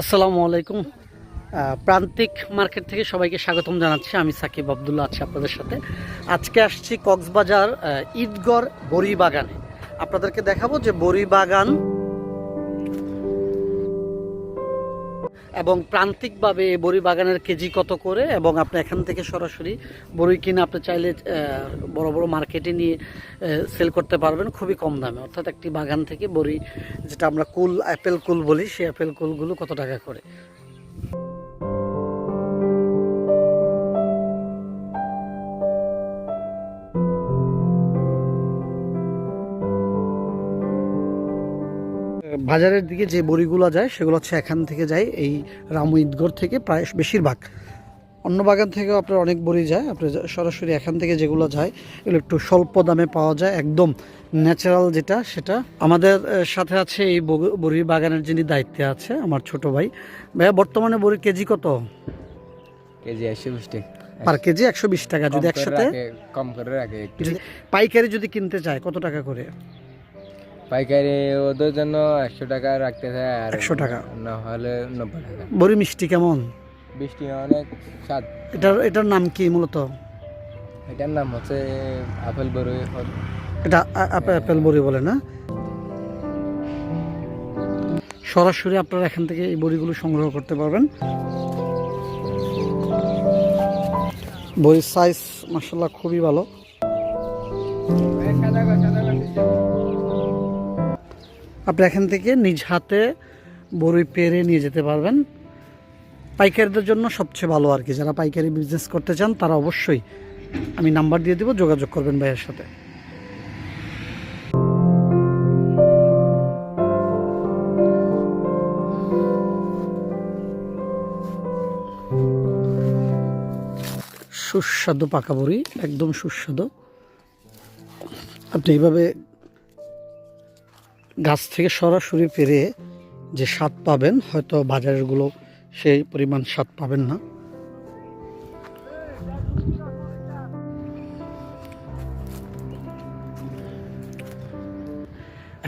আসসালামু আলাইকুম। প্রান্তিক মার্কেট থেকে সবাইকে স্বাগতম জানাচ্ছি। আমি সাকিব আবদুল্লাহ আছি আপনাদের সাথে। আজকে আসছি কক্সবাজার ঈদগড় বড়ি বাগানে আপনাদেরকে দেখাবো যে বড়ি বাগান এবং প্রান্তিকভাবে বড়ি বাগানের কেজি কত করে এবং আপনি এখান থেকে সরাসরি বড়ি কিনে আপনি চাইলে বড় বড় মার্কেটে নিয়ে সেল করতে পারবেন খুবই কম দামে। অর্থাৎ একটি বাগান থেকে বড়ি, যেটা আমরা কুল অ্যাপেল কুল বলি, সেই অ্যাপেল কুলগুলো কত টাকা করে? বাজারের দিকে যে বড়িগুলো যায় সেগুলো হচ্ছে এখান থেকে যায় এই রামু ঈদগড় থেকে প্রায় বেশিরভাগ। অন্য বাগান থেকেও আপনার অনেক বড়ি যায় আপনি যা- সরাসরি এখান থেকে যেগুলো যায় এগুলো একটু স্বল্প দামে পাওয়া যায় একদম ন্যাচারাল যেটা সেটা। আমাদের সাথে আছে এই বড়ির বাগানের যিনি দায়িত্বে আছে আমার ছোট ভাই। ভাইয়া বর্তমানে বড়ির কেজি কত? কেজি একশো বিশ টাকা। পার কেজি একশো বিশ টাকা যদি একসাথে কম করে রাখে পাইকারি যদি কিনতে চায় কত টাকা করে? পাইকারি ওদের জন্য একশো টাকা রাখতে চায় আর 100 টাকা। না হলে নব্বই টাকা। বড়ি মিষ্টি কেমন? বৃষ্টি অনেক স্বাদ। এটার এটার নাম কি মূলত? এটার নাম হচ্ছে আপেল বড়ই এটা আ- আপ- বড়ি বলে না? সরাসরি আপনারা এখান থেকে এই বড়িগুলো সংগ্রহ করতে পারবেন। বড়ির সাইজ মাসাল্লাহ খুবই ভালো। আপনি এখান থেকে নিজ হাতে বড়ি পেরে নিয়ে যেতে পারবেন। পাইকারিদের জন্য সবচেয়ে ভালো আর কি। যারা পাইকারি বিজনেস করতে চান, তারা অবশ্যই আমি নাম্বার দিয়ে দেবো, যোগাযোগ করবেন ভাইয়ের সাথে। সুস্বাদু পাকা বড়ি, একদম সুস্বাদু। আপনি এইভাবে গাছ থেকে সরাসরি পেরে যে স্বাদ পাবেন, হয়তো বাজারেরগুলো সেই পরিমাণ স্বাদ পাবেন না।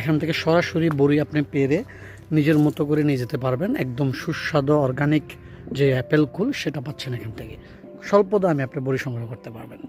এখান থেকে সরাসরি বড়ি আপনি পেরে নিজের মতো করে নিয়ে যেতে পারবেন। একদম সুস্বাদু অর্গানিক যে অ্যাপেল কুল, সেটা পাচ্ছেন এখান থেকে। স্বল্প দামে আপনি বড়ি সংগ্রহ করতে পারবেন।